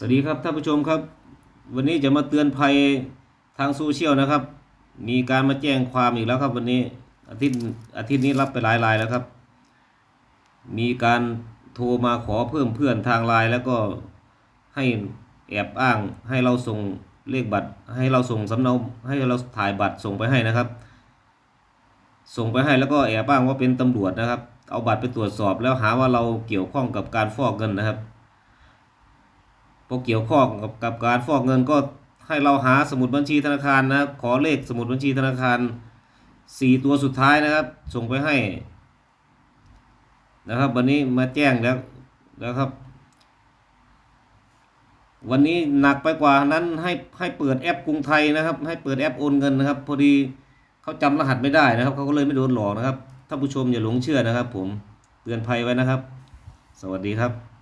สวัสดีครับท่านผู้ชมครับ วันนี้จะมาเตือนภัยทางโซเชียลนะครับ มีการมาแจ้งความอีกแล้วครับ วันนี้อาทิตย์อาทิตย์นี้รับไปหลายรายแล้วครับ มีการโทรมาขอเพิ่มเพื่อนทางไลน์แล้วก็ให้แอบอ้างให้เราส่งเลขบัตร ให้เราส่งสำเนาให้เราถ่ายบัตรส่งไปให้นะครับ ส่งไปให้แล้วก็แอบอ้างว่าเป็นตำรวจนะครับ เอาบัตรไปตรวจสอบแล้วหาว่าเราเกี่ยวข้องกับการฟอกเงินนะครับ พอเกี่ยวข้องกับกับการฟอกเงินก็ให้เราหาสมุดบัญชีธนาคารนะครับ ขอเลขสมุดบัญชีธนาคารสี่ตัวสุดท้ายนะครับ ส่งไปให้ นะครับวันนี้มาแจ้งแล้วแล้วครับ วันนี้หนักไปกว่านั้นให้ให้เปิดแอปกรุงไทยนะครับ ให้เปิดแอปโอนเงินนะครับ พอดีเขาจำรหัสไม่ได้นะครับเขาก็เลยไม่โดนหลอกนะครับท่านผู้ชมอย่าหลงเชื่อนะครับ ผมเตือนภัยไว้นะครับ สวัสดีครับ